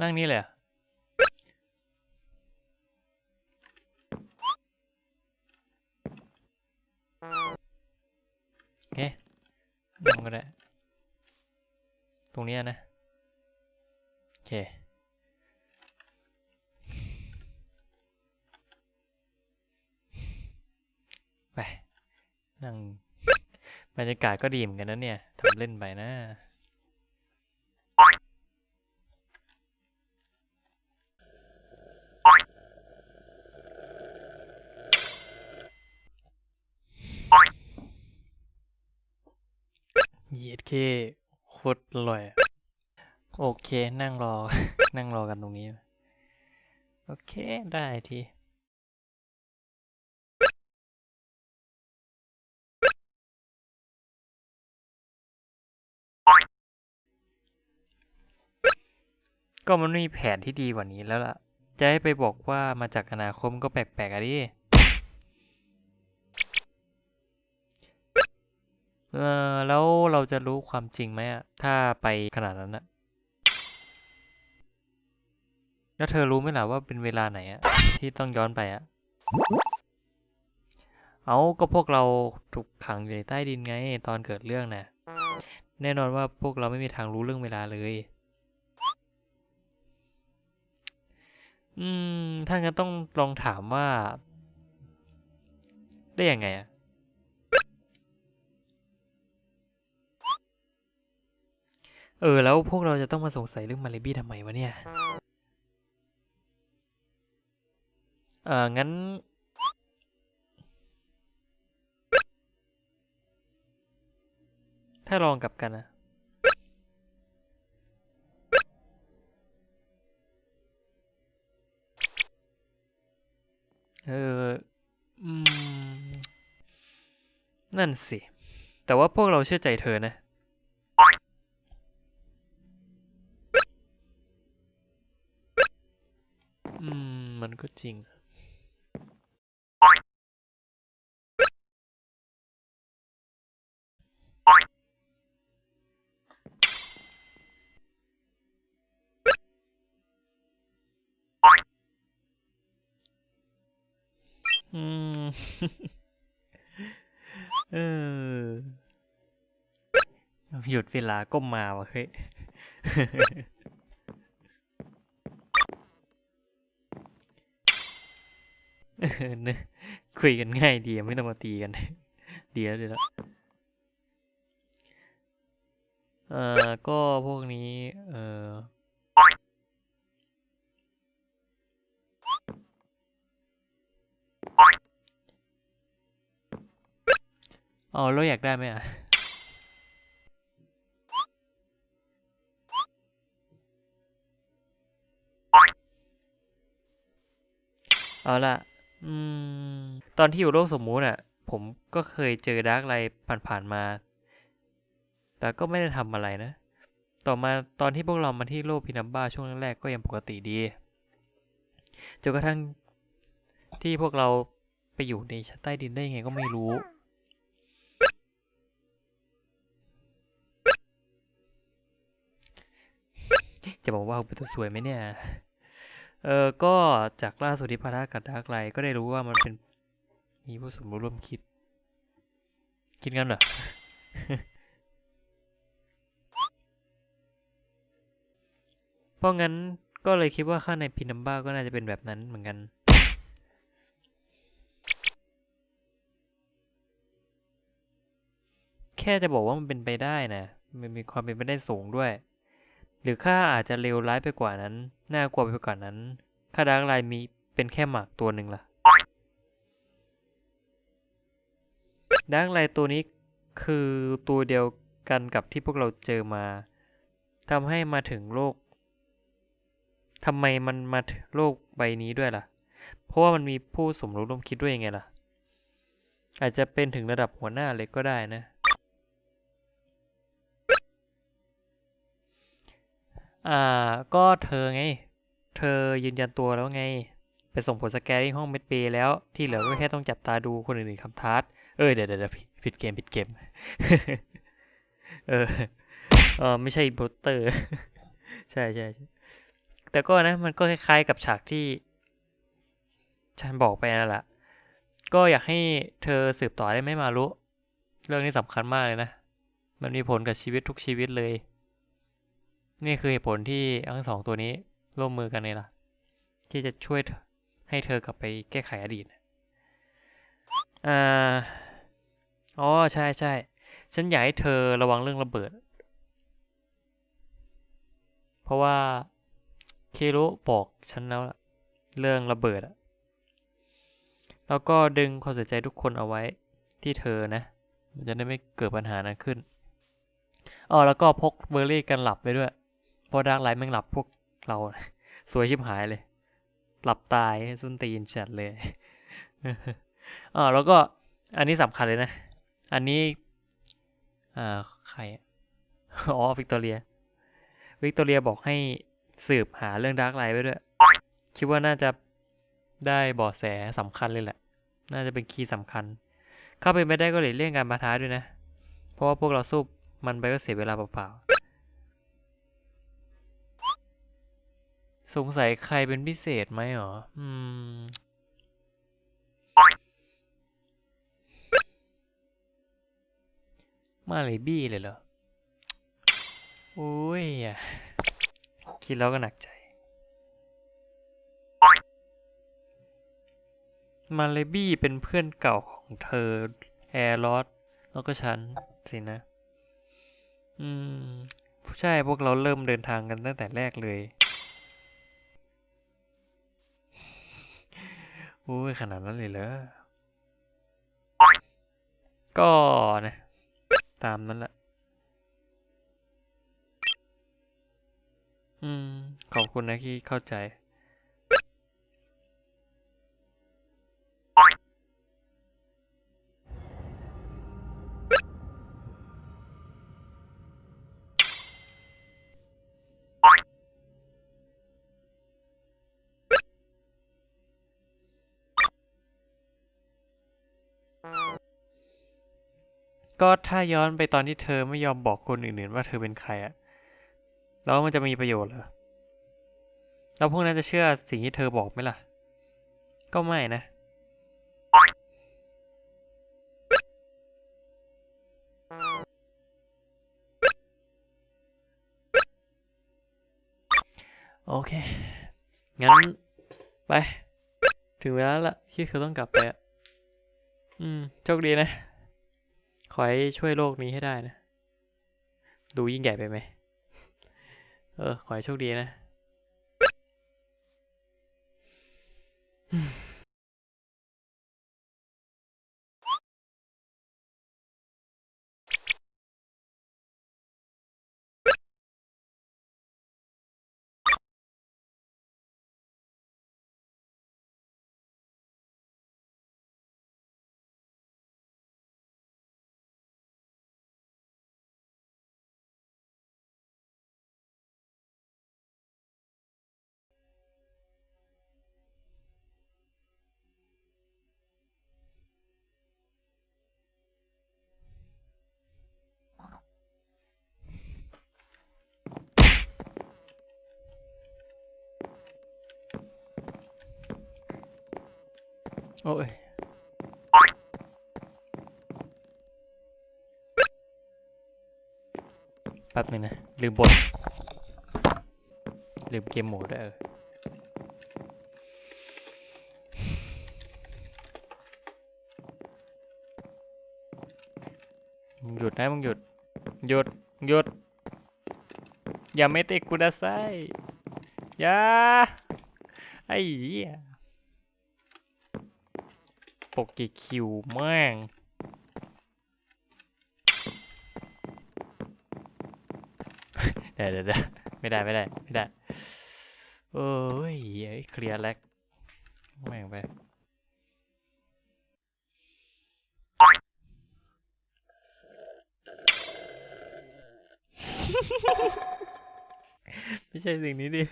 นั่งนี่เลยเหรอโอเคนั่งก็ได้ ตรงนี้นะ โอเคไปนั่งบรรยากาศก็ดีเหมือนกันนะเนี่ยทำเล่นไปนะ เย็ดเคโคตรอร่อย โอเคนั่งรอ นั่งรอกันตรงนี้ โอเคได้ทีก็มันไม่มีแผนที่ดีกว่านี้แล้วล่ะ จะให้ไปบอกว่ามาจากอนาคตมันก็แปลกๆอะดิ เออแล้วเราจะรู้ความจริงไหมอะถ้าไปขนาดนั้นอะแล้วเธอรู้ไหมล่ะว่าเป็นเวลาไหนอะที่ต้องย้อนไปอะเอาก็พวกเราถูกขังอยู่ในใต้ดินไง ตอนเกิดเรื่องน่ะแน่นอนว่าพวกเราไม่มีทางรู้เรื่องเวลาเลย อืม ถ้างั้นต้องลองถามว่า ได้ยังไงอะ เออ แล้วพวกเราจะต้องมาสงสัยเรื่องมาเลบี้ทำไมวะเนี่ย เอองั้น ถ้าลองกลับกันนะเออ อืม นั่นสิ แต่ว่าพวกเราเชื่อใจเธอนะ ก็จริง อืม เออ หยุดเวลาก็มาวะเฮ้ย เนอะคุยกันง่ายดีไม่ต้องมาตีกัน ดีแล้วดีแล้วเอ่อก็พวกนี้ เอ่ออ๋อเราอยากได้ไหมอะเอาละ อืม ตอนที่อยู่โลกสมมุติอะ ผมก็เคยเจอดาร์กไลท์ผ่านๆมา แต่ก็ไม่ได้ทำอะไรนะ ต่อมาตอนที่พวกเรามาที่โลกพินัมบ้าช่วงแรกๆก็ยังปกติดี จนกระทั่งที่พวกเราไปอยู่ในชั้นใต้ดินได้ยังไงก็ไม่รู้ จะบอกว่าเป็นตัวสวยไหมเนี่ย เออก็จากล่าสุดที่พารากับดาร์กไลท์ก็ได้รู้ว่ามันเป็นมีผู้สมรู้ร่วมคิด คิดงั้นเหรอ เพราะงั้นก็เลยคิดว่าข้างในพินัมบ้าก็น่าจะเป็นแบบนั้นเหมือนกันแค่จะบอกว่ามันเป็นไปได้นะ มันมีความเป็นไปได้สูงด้วย หรือข้าอาจจะเลวร้ายไปกว่านั้น น่ากลัวไปกว่านั้นข้าดาร์กไลน์มีเป็นแค่หมากตัวหนึ่งล่ะดาร์กไลน์ตัวนี้คือตัวเดียวกันกับที่พวกเราเจอมาทำให้มาถึงโลกทำไมมันมาโลกใบนี้ด้วยล่ะ เพราะว่ามันมีผู้สมรู้ร่วมคิดด้วยยังไงล่ะ อาจจะเป็นถึงระดับหัวหน้าเลยก็ได้นะ อ่า ก็เธอไง เธอยืนยันตัวแล้วไง ไปส่งผลสแกนที่ห้องเมดเบย์แล้ว ที่เหลือก็แค่ต้องจับตาดูคนอื่นๆคำทัดเออเดี๋ยเดี๋ยวเดี๋ยวผิดเกมผิดเกม เออ เออไม่ใช่โบสเตอร์ ใช่ใช่ใช่แต่ก็นะ มันก็คล้ายๆกับฉากที่ฉันบอกไปนั่นแหละ ก็อยากให้เธอสืบต่อได้ไหมมารุเรื่องนี้สำคัญมากเลยนะ มันมีผลกับชีวิตทุกชีวิตเลย นี่คือเหตุผลที่ทั้งสองตัวนี้ร่วมมือกันเลยล่ะ ที่จะช่วยให้เธอกลับไปแก้ไขอดีตอ่าอ๋อใช่ใช่ฉันอยากให้เธอระวังเรื่องระเบิด เพราะว่าเคโรบอกฉันแล้วเรื่องระเบิดอะแล้วก็ดึงความสนใจทุกคนเอาไว้ที่เธอนะ จะได้ไม่เกิดปัญหานั้นขึ้นอ๋อแล้วก็พกเบอร์รี่กันหลับไปด้วย ราะดาร์กไลท์แม่งหลับพวกเรา สวยชิบหายเลย หลับตายส้นตีนจัดเลยอ๋อแล้วก็อันนี้สำคัญเลยนะ อันนี้อ่าใครอะอ๋อวิกตอเรีย วิกตอเรียบอกให้สืบหาเรื่องดาร์กไลท์ไว้ด้วย คิดว่าน่าจะได้เบาะแสสำคัญเลยแหละ น่าจะเป็นคีย์สำคัญ เข้าไปไม่ได้ก็เลยเลี่ยงการมาท้าด้วยนะ เพราะว่าพวกเราสู้มันไปก็เสียเวลาเปล่าๆ สงสัยใครเป็นพิเศษไหมหรอ อืม มาเลยบี้เลยเหรอ โอ้ยอะ คิดแล้วก็หนักใจ มาเลยบี้เป็นเพื่อนเก่าของเธอ แอร์ลอสแล้วก็ฉัน สินะ อืม ใช่พวกเราเริ่มเดินทางกันตั้งแต่แรกเลย โอ้ยขนาดนั้นเลยเหรอ ก็นะ ตามนั้นแหละ อืม ขอบคุณนะที่เข้าใจ ก็ถ้าย้อนไปตอนที่เธอไม่ยอมบอกคนอื่นๆ ว่าเธอเป็นใครอะแล้วมันจะมีประโยชน์เหรอ แล้วพวกนั้นจะเชื่อสิ่งที่เธอบอกไหมล่ะ ก็ไม่นะ โอเค งั้น ไป ถึงเวลาละที่เธอต้องกลับไปอะ อืม โชคดีนะ ขอให้ช่วยโลกนี้ให้ได้นะ ดูยิ่งใหญ่ไปไหม เออ ขอให้โชคดีนะ โอ้ยแป๊บหนึงนะ ลืมบท ลืมเกมโหมดด้วยเออหยุดนะมึงหยุด หยุด หยุด อย่าไม่เตะกูดาไซอย่า ไอ้เหี้ย โปเกคิวแม่งเดี๋ยวเดี๋ยวเดะไม่ได้ไม่ได้ไม่ได้โอ้ยเอ้ยเคลียร์แล็กแม่งไปไม่ใช่สิ่งนี้ดิ